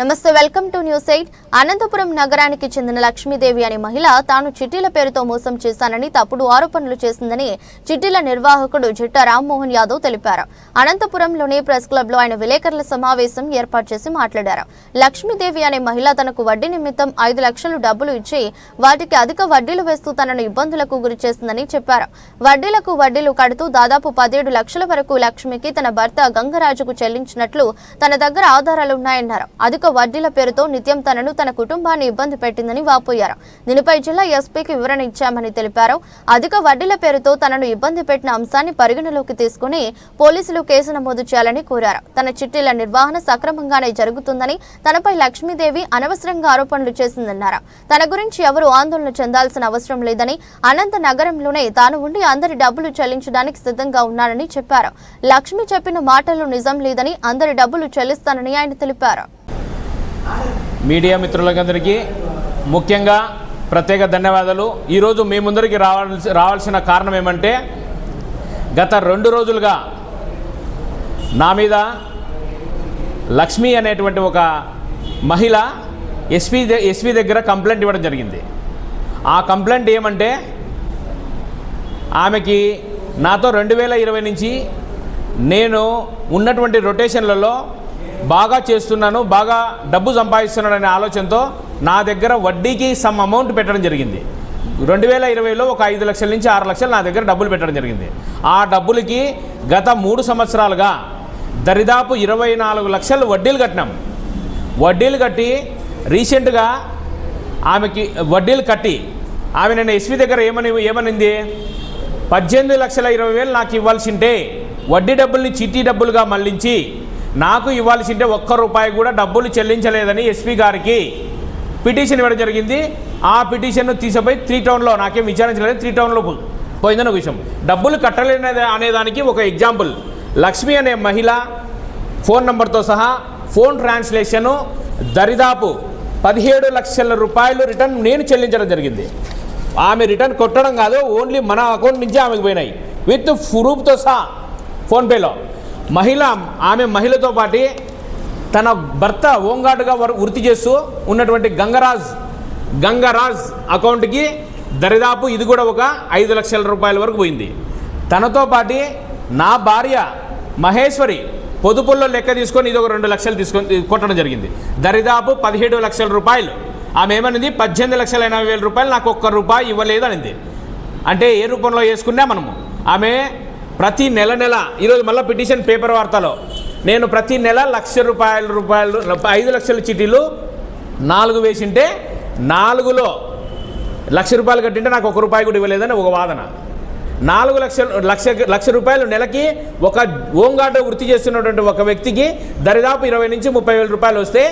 Namaste welcome to news eight. Anantapuram నగరానికి చెందిన లక్ష్మీదేవి అనే మహిళ తాను చిట్టీల పేరుతో మోసం చేశానని తప్పుడు ఆరోపణలు చేసిందని చిట్టీల నిర్వాహకుడు జిట్టా రామ్మోహన్ యాదవ్ తెలిపారు. అనంతపురంలోని ప్రెస్ క్లబ్లో ఆయన విలేకరుల సమావేశం ఏర్పాటు చేసి మాట్లాడారు. లక్ష్మీదేవి అనే మహిళ తనకు వడ్డీ నిమిత్తం ఐదు లక్షలు డబ్బులు ఇచ్చి వాటికి అధిక వడ్డీలు వేస్తూ తనను ఇబ్బందులకు గురి చేసిందని చెప్పారు. వడ్డీలకు వడ్డీలు కడుతూ దాదాపు పదిహేడు లక్షల వరకు లక్ష్మికి తన భర్త గంగరాజుకు చెల్లించినట్లు తన దగ్గర ఆధారాలున్నాయన్నారు అధిక వడ్డీల పేరుతో నిత్యం తనను తన కుటుంబాన్ని ఇబ్బంది పెట్టిందని వాపోయారు. దీనిపై జిల్లా ఎస్పీకి వివరణ ఇచ్చామని తెలిపారు. అధిక వడ్డీల పేరుతో తనను ఇబ్బంది పెట్టిన అంశాన్ని పరిగణలోకి తీసుకుని పోలీసులు కేసు నమోదు చేయాలని కోరారు. తన చిట్టీల నిర్వహణ సక్రమంగానే జరుగుతుందని తనపై లక్ష్మీదేవి అనవసరంగా ఆరోపణలు చేసిందన్నారు. తన గురించి ఎవరు ఆందోళన చెందాల్సిన అవసరం లేదని అనంత నగరంలోనే తాను ఉండి అందరి డబ్బులు చెల్లించడానికి సిద్ధంగా ఉన్నానని చెప్పారు. లక్ష్మి చెప్పిన మాటలు నిజం లేదని అందరి డబ్బులు చెల్లిస్తానని ఆయన తెలిపారు. మీడియా మిత్రులందరికీ ముఖ్యంగా ప్రత్యేక ధన్యవాదాలు. ఈరోజు మీ ముందరికి రావాల్సి రావాల్సిన కారణం ఏమంటే గత రెండు రోజులుగా నా మీద లక్ష్మి అనేటువంటి ఒక మహిళ ఎస్పీ ఎస్పీ దగ్గర కంప్లైంట్ ఇవ్వడం జరిగింది. ఆ కంప్లైంట్ ఏమంటే ఆమెకి నాతో రెండు వేల ఇరవై నుంచి నేను ఉన్నటువంటి రొటేషన్లలో బాగా చేస్తున్నాను బాగా డబ్బు సంపాదిస్తున్నాననే ఆలోచనతో నా దగ్గర వడ్డీకి సమ్ అమౌంట్ పెట్టడం జరిగింది. రెండు వేల ఇరవైలో ఒక ఐదు లక్షల నుంచి ఆరు లక్షలు నా దగ్గర డబ్బులు పెట్టడం జరిగింది. ఆ డబ్బులకి గత మూడు సంవత్సరాలుగా దరిదాపు ఇరవై నాలుగు లక్షలు వడ్డీలు కట్టినాం. వడ్డీలు కట్టి రీసెంట్గా ఆమెకి వడ్డీలు కట్టి ఆమె నేను ఎస్పీ దగ్గర ఏమని ఏమనింది? పద్దెనిమిది లక్షల ఇరవై వేలు నాకు ఇవ్వాల్సింటే వడ్డీ డబ్బుల్ని చిట్టి డబ్బులుగా మళ్ళించి నాకు ఇవ్వాల్సింటే ఒక్క రూపాయి కూడా డబ్బులు చెల్లించలేదని ఎస్పీ గారికి పిటిషన్ ఇవ్వడం జరిగింది. ఆ పిటిషన్ను తీసిపోయి త్రీ టౌన్లో నాకేం విచారించలేదు త్రీ టౌన్లో పో- పోయిందని విషయం. డబ్బులు కట్టలేనిది అనేదానికి ఒక ఎగ్జాంపుల్. లక్ష్మి అనే మహిళ ఫోన్ నంబర్తో సహా ఫోన్ ట్రాన్స్లేషను దరిదాపు పదిహేడు లక్షల రూపాయలు రిటర్న్ నేను చెల్లించడం జరిగింది. ఆమె రిటర్న్ కొట్టడం కాదు ఓన్లీ మన అకౌంట్ నుంచి ఆమెకు పోయినాయి. విత్ ప్రూఫ్తో సహా ఫోన్పేలో మహిళ ఆమె మహిళతో పాటి తన భర్త ఓంగాటుగా వర్- వృత్తి చేస్తూ ఉన్నటువంటి గంగరాజ్ గంగరాజ్ అకౌంట్కి దరిదాపు ఇది కూడా ఒక ఐదు లక్షల రూపాయల వరకు పోయింది. తనతో పాటి నా భార్య మహేశ్వరి పొదుపుల్లో లెక్క తీసుకొని ఇది ఒక రెండు లక్షలు తీసుకొని కొట్టడం జరిగింది. దరిదాపు పదిహేడు లక్షల రూపాయలు. ఆమె ఏమనింది? పద్దెనిమిది లక్షల ఎనభై వేల రూపాయలు నాకు ఒక్క రూపాయి ఇవ్వలేదు అనింది అంటే ఏ రూపంలో వేసుకున్నా మనము. ఆమె ప్రతి నెల నెల ఈరోజు మళ్ళీ పిటిషన్ పేపర్ వార్తలో నేను ప్రతి నెల లక్ష రూపాయల రూపాయలు ఐదు లక్షల చిటీలు నాలుగు వేసింటే నాలుగులో లక్ష రూపాయలు కట్టింటే నాకు ఒక రూపాయి కూడా ఇవ్వలేదని ఒక వాదన. నాలుగు లక్షలు లక్ష లక్ష రూపాయలు నెలకి ఒక ఓంగాట వృత్తి చేస్తున్నటువంటి ఒక వ్యక్తికి దరిదాపు ఇరవై నుంచి ముప్పై వేల రూపాయలు వస్తే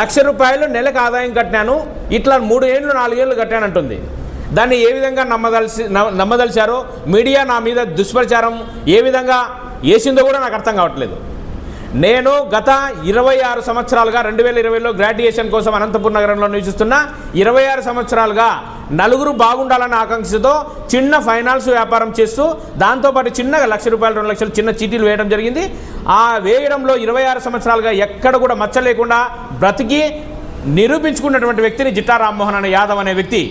లక్ష రూపాయలు నెలకు ఆదాయం కట్టినాను ఇట్లా మూడు ఏళ్ళు నాలుగేళ్ళు కట్టానంటుంది. దాన్ని ఏ విధంగా నమ్మదలిసి నమ్మదలిచారో మీడియా నా మీద దుష్ప్రచారం ఏ విధంగా వేసిందో కూడా నాకు అర్థం కావట్లేదు. నేను గత ఇరవై ఆరు సంవత్సరాలుగా రెండు వేల ఇరవైలో గ్రాడ్యుయేషన్ కోసం అనంతపురం నగరంలో నివసిస్తున్న ఇరవై ఆరు సంవత్సరాలుగా నలుగురు బాగుండాలన్న ఆకాంక్షతో చిన్న ఫైనాన్స్ వ్యాపారం చేస్తూ దాంతోపాటు చిన్నగా లక్ష రూపాయలు రెండు లక్షలు చిన్న చీటీలు వేయడం జరిగింది. ఆ వేయడంలో ఇరవై ఆరు సంవత్సరాలుగా ఎక్కడ కూడా మచ్చ లేకుండా బ్రతికి నిరూపించుకున్నటువంటి వ్యక్తిని జిట్టా రామ్మోహన్ అనే యాదవ్ అనే వ్యక్తి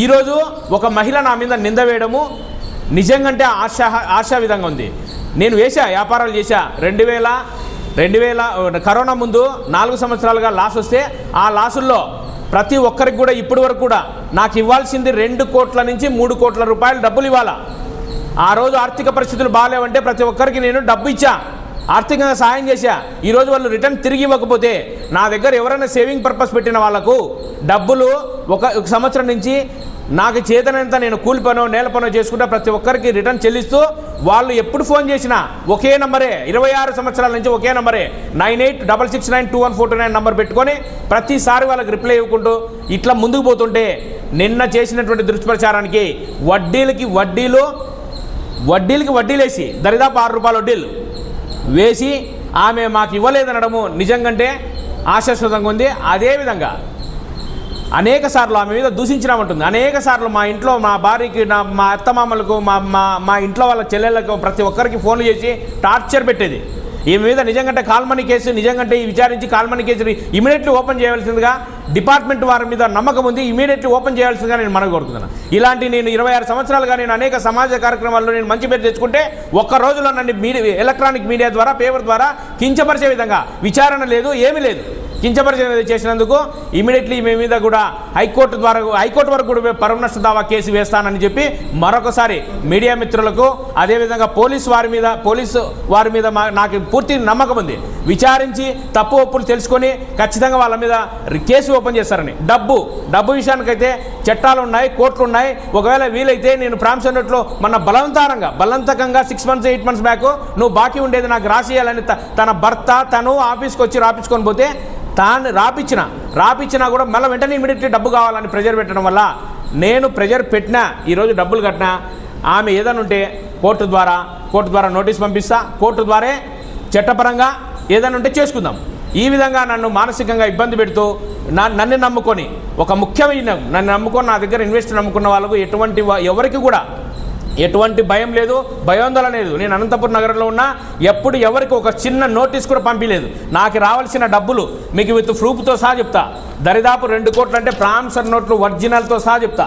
ఈరోజు ఒక మహిళ నా మీద నింద వేయడము నిజంగంటే ఆశా ఆశా విధంగా ఉంది. నేను వేశా వ్యాపారాలు చేశా. రెండు వేల రెండు వేల కరోనా ముందు నాలుగు సంవత్సరాలుగా లాస్ వస్తే ఆ లాసుల్లో ప్రతి ఒక్కరికి కూడా ఇప్పటి వరకు కూడా నాకు ఇవ్వాల్సింది రెండు కోట్ల నుంచి మూడు కోట్ల రూపాయలు డబ్బులు ఇవ్వాలా. ఆ రోజు ఆర్థిక పరిస్థితులు బాగాలేవంటే ప్రతి ఒక్కరికి నేను డబ్బు ఇచ్చా. ఆర్థికంగా సాయం చేశా. ఈరోజు వాళ్ళు రిటర్న్ తిరిగి ఇవ్వకపోతే నా దగ్గర ఎవరైనా సేవింగ్ పర్పస్ పెట్టిన వాళ్ళకు డబ్బులు ఒక ఒక సంవత్సరం నుంచి నాకు చేతనంత నేను కూలి పనో నేల పనో చేసుకుంటా ప్రతి ఒక్కరికి రిటర్న్ చెల్లిస్తూ వాళ్ళు ఎప్పుడు ఫోన్ చేసినా ఒకే నంబరే ఇరవై ఆరు సంవత్సరాల నుంచి ఒకే నంబరే nine eight double six nine two one four two nine number పెట్టుకొని ప్రతిసారి వాళ్ళకి రిప్లై ఇవ్వకుంటూ ఇట్లా ముందుకు పోతుంటే నిన్న చేసినటువంటి దుష్ప్రచారానికి వడ్డీలకి వడ్డీలు వడ్డీలకి వడ్డీలేసి దరిదాపు ఆరు రూపాయల వడ్డీలు వేసి ఆమె మాకు ఇవ్వలేదనడము నిజంగంటే ఆశాస్పదంగా ఉంది. అదేవిధంగా అనేక సార్లు ఆమె మీద దూషించినామంటుంది అనేక సార్లు మా ఇంట్లో మా భార్యకి నా మా అత్తమామలకు మా మా మా ఇంట్లో వాళ్ళ చెల్లెళ్ళకు ప్రతి ఒక్కరికి ఫోన్లు చేసి టార్చర్ పెట్టేది. ఈ మీద నిజంగా కాల్మనీ కేసు నిజంగా ఈ విచారించి కాల్మనీ కేసుని ఇమీడియట్లీ ఓపెన్ చేయవలసిందిగా డిపార్ట్మెంట్ వారి మీద నమ్మకం ఉంది. ఇమీడియట్లీ ఓపెన్ చేయాల్సిందిగా నేను మనవి కోరుతున్నాను. ఇలాంటి నేను ఇరవై ఆరు సంవత్సరాలుగా నేను అనేక సమాజ కార్యక్రమాల్లో నేను మంచి పేరు తెచ్చుకుంటే ఒక్క రోజులో నన్ను మీడియా ఎలక్ట్రానిక్ మీడియా ద్వారా పేపర్ ద్వారా కించపరిచే విధంగా విచారణ లేదు ఏమీ లేదు. కించపరిచయం చేసినందుకు ఇమీడియట్లీ మీ మీద కూడా హైకోర్టు ద్వారా హైకోర్టు వరకు కూడా పరువు నష్ట దావా కేసు వేస్తానని చెప్పి మరొకసారి మీడియా మిత్రులకు అదేవిధంగా పోలీసు వారి మీద పోలీసు వారి మీద మా- నాకు పూర్తి నమ్మకం ఉంది. విచారించి తప్పు ఒప్పులు తెలుసుకొని ఖచ్చితంగా వాళ్ళ మీద కేసు ఓపెన్ చేస్తారని. డబ్బు డబ్బు విషయానికైతే చట్టాలు ఉన్నాయి కోర్టులు ఉన్నాయి. ఒకవేళ వీలైతే నేను ప్రామిస్ మన బలవంతారంగా బలవంతకంగా six months eight months back నువ్వు బాకీ ఉండేది నాకు రాసియాలని త- తన భర్త తను ఆఫీస్కి వచ్చి రాపించుకొని పోతే తాను రాపిచ్చిన రాపిచ్చినా కూడా మళ్ళీ వెంటనే ఇమీడియట్లీ డబ్బు కావాలని ప్రెజర్ పెట్టడం వల్ల నేను ప్రెజర్ పెట్టినా ఈరోజు డబ్బులు కట్టినా ఆమె ఏదైనా ఉంటే కోర్టు ద్వారా కోర్టు ద్వారా నోటీస్ పంపిస్తా కోర్టు ద్వారే చట్టపరంగా ఏదైనా ఉంటే చేసుకుందాం. ఈ విధంగా నన్ను మానసికంగా ఇబ్బంది పెడుతూ నా నన్ను నమ్ముకొని ఒక ముఖ్యమైన నన్ను నమ్ముకొని నా దగ్గర ఇన్వెస్ట్ నమ్ముకున్న వాళ్ళకు ఎటువంటి ఎవరికి కూడా ఎటువంటి భయం లేదు భయోందోళన లేదు. నేను అనంతపురం నగరంలో ఉన్నా ఎప్పుడు ఎవరికి ఒక చిన్న నోటీస్ కూడా పంపించలేదు నాకు రావాల్సిన డబ్బులు మీకు విత్ ప్రూఫ్తో సహా చెప్తా. దరిదాపు రెండు కోట్లు అంటే ప్రాంసర్ నోట్లు ఒరిజినల్తో సహా చెప్తా.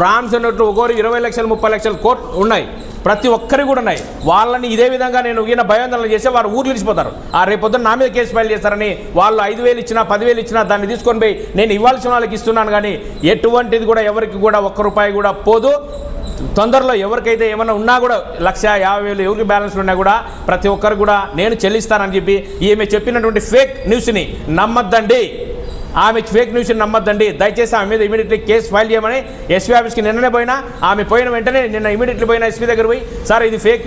ప్రాంసర్ నోట్లు ఒకరు ఇరవై లక్షలు ముప్పై లక్షలు కోట్లు ఉన్నాయి. ప్రతి ఒక్కరి కూడా ఉన్నాయి. వాళ్ళని ఇదే విధంగా నేను ఈయన భయోందోళన చేస్తే వారు ఊర్లు ఇచ్చిపోతారు ఆ రేపొద్దున నా మీద కేసు ఫైల్ చేస్తారని వాళ్ళు ఐదు వేలు ఇచ్చినా పదివేలు ఇచ్చినా దాన్ని తీసుకొని పోయి నేను ఇవ్వాల్సిన వాళ్ళకి ఇస్తున్నాను కానీ ఎటువంటిది కూడా ఎవరికి కూడా ఒక్క రూపాయి కూడా పోదు. తొందరలో ఎవరికైతే ఏమైనా ఉన్నా కూడా లక్ష యాభై వేలు ఎవరికి బ్యాలెన్స్ ఉన్నా కూడా ప్రతి ఒక్కరు కూడా నేను చెల్లిస్తానని చెప్పి ఈమె చెప్పినటువంటి ఫేక్ న్యూస్ని నమ్మద్దండి. ఆమె ఫేక్ న్యూస్ని నమ్మద్దండి. దయచేసి ఆమె మీద ఇమీడియట్లీ కేసు ఫైల్ చేయమని ఎస్పీ ఆఫీస్కి నిన్ననే పోయినా ఆమె పోయిన వెంటనే నిన్న ఇమీడియట్లీ పోయిన ఎస్పీ దగ్గర పోయి సార్ ఇది ఫేక్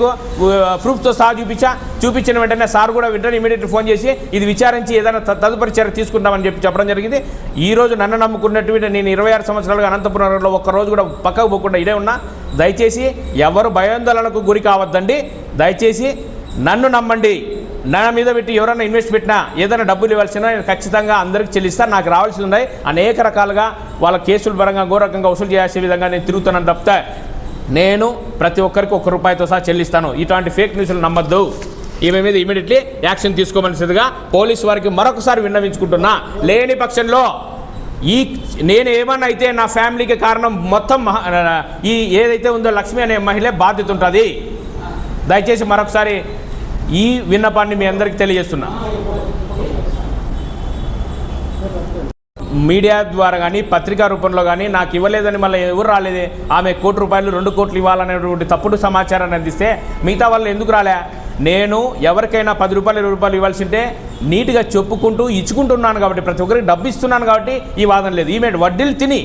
ప్రూఫ్తో సహా చూపించా చూపించిన వెంటనే సార్ కూడా వెంటనే ఇమీడియట్లీ ఫోన్ చేసి ఇది విచారించి ఏదైనా త- తదుపరి చర్య తీసుకుంటామని చెప్పి చెప్పడం జరిగింది. ఈ రోజు నన్ను నమ్ముకున్నటువంటి నేను ఇరవై ఆరు సంవత్సరాలుగా అనంతపురంలో ఒక్క రోజు కూడా పక్కకు పోకుండా ఇదే ఉన్నా. దయచేసి ఎవరు భయాందోళనకు గురి కావద్దండి. దయచేసి నన్ను నమ్మండి. నా మీద పెట్టి ఎవరైనా ఇన్వెస్ట్ పెట్టినా ఏదైనా డబ్బులు ఇవ్వాల్సిన నేను ఖచ్చితంగా అందరికీ చెల్లిస్తాను నాకు రావాల్సి ఉన్నాయి. అనేక రకాలుగా వాళ్ళ కేసుల పరంగా ఘోరకంగా వసూలు చేసే విధంగా నేను తిరుగుతున్నాను తప్పితే నేను ప్రతి ఒక్కరికి ఒక్క రూపాయితో సహా చెల్లిస్తాను. ఇటువంటి ఫేక్ న్యూస్లు నమ్మద్దు. ఈమె మీద ఇమీడియట్లీ యాక్షన్ తీసుకోమనిసిదిగా పోలీసు వారికి మరొకసారి విన్నవించుకుంటున్నా. లేని పక్షంలో ఈ నేను ఏమన్నా అయితే నా ఫ్యామిలీకి కారణం మొత్తం మహా- ఈ ఏదైతే ఉందో లక్ష్మి అనే మహిళ బాధ్యత ఉంటుంది. దయచేసి మరొకసారి ఈ విన్నపాన్ని మీ అందరికీ తెలియజేస్తున్నా. మీడియా ద్వారా కానీ పత్రికా రూపంలో కానీ నాకు ఇవ్వలేదని మళ్ళీ ఎవరు రాలేదే? ఆమె కోటి రూపాయలు రెండు కోట్లు ఇవ్వాలనేటువంటి తప్పుడు సమాచారాన్ని అందిస్తే మిగతా వాళ్ళు ఎందుకు రాలే? నేను ఎవరికైనా పది రూపాయలు ఇరవై రూపాయలు ఇవ్వాల్సింటే నీట్గా చెప్పుకుంటూ ఇచ్చుకుంటున్నాను కాబట్టి ప్రతి ఒక్కరికి డబ్బు ఇస్తున్నాను కాబట్టి ఈ వాదన లేదు. ఈమె వడ్డీలు తిని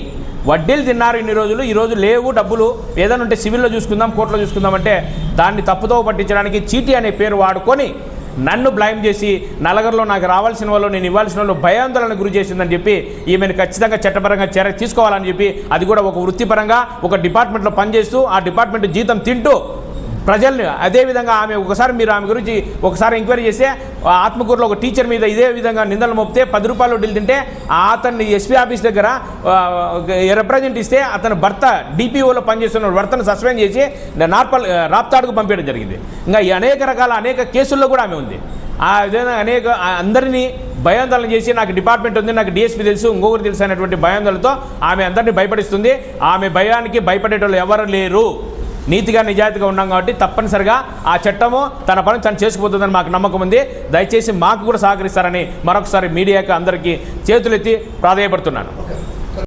వడ్డీలు తిన్నారు ఇన్ని రోజులు ఈ లేవు డబ్బులు. ఏదైనా ఉంటే సివిల్లో చూసుకుందాం కోర్టులో చూసుకుందాం అంటే దాన్ని తప్పుతో పట్టించడానికి చీటీ అనే పేరు వాడుకొని నన్ను బ్లైమ్ చేసి నలగర్లో నాకు రావాల్సిన వాళ్ళు నేను ఇవ్వాల్సిన వాళ్ళు భయాందోళన గురి చేసిందని చెప్పి ఈమెను ఖచ్చితంగా చట్టపరంగా చర్య తీసుకోవాలని చెప్పి అది కూడా ఒక వృత్తిపరంగా ఒక డిపార్ట్మెంట్లో పనిచేస్తూ ఆ డిపార్ట్మెంట్ జీతం తింటూ ప్రజల్ని అదేవిధంగా ఆమె ఒకసారి మీరు ఆమె గురించి ఒకసారి ఎంక్వైరీ చేస్తే ఆత్మకూరులో ఒక టీచర్ మీద ఇదే విధంగా నిందలు మోపితే పది రూపాయలు వడ్డీలు తింటే ఆ అతన్ని ఎస్పీ ఆఫీస్ దగ్గర రిప్రజెంట్ ఇస్తే అతని భర్త డిపిఓలో పనిచేస్తున్న భర్తను సస్పెండ్ చేసి నార్పల్ రాప్తాడుకు పంపించడం జరిగింది. ఇంకా అనేక రకాల అనేక కేసుల్లో కూడా ఆమె ఉంది. ఆ విధంగా అనేక అందరినీ భయాందోళన చేసి నాకు డిపార్ట్మెంట్ ఉంది నాకు డిఎస్పీ తెలుసు ఇంకొకరు తెలుసు అనేటువంటి భయాందోళనతో ఆమె అందరినీ భయపడిస్తుంది. ఆమె భయానికి భయపడేటోళ్ళు ఎవరు లేరు. నీతిగా నిజాయితీగా ఉన్నాం కాబట్టి తప్పనిసరిగా ఆ చట్టము తన పని తను చేసుకుపోతుందని మాకు నమ్మకం ఉంది. దయచేసి మాకు కూడా సహకరిస్తారని మరొకసారి మీడియాకి అందరికీ చేతులెత్తి ప్రాధాయపడుతున్నాను.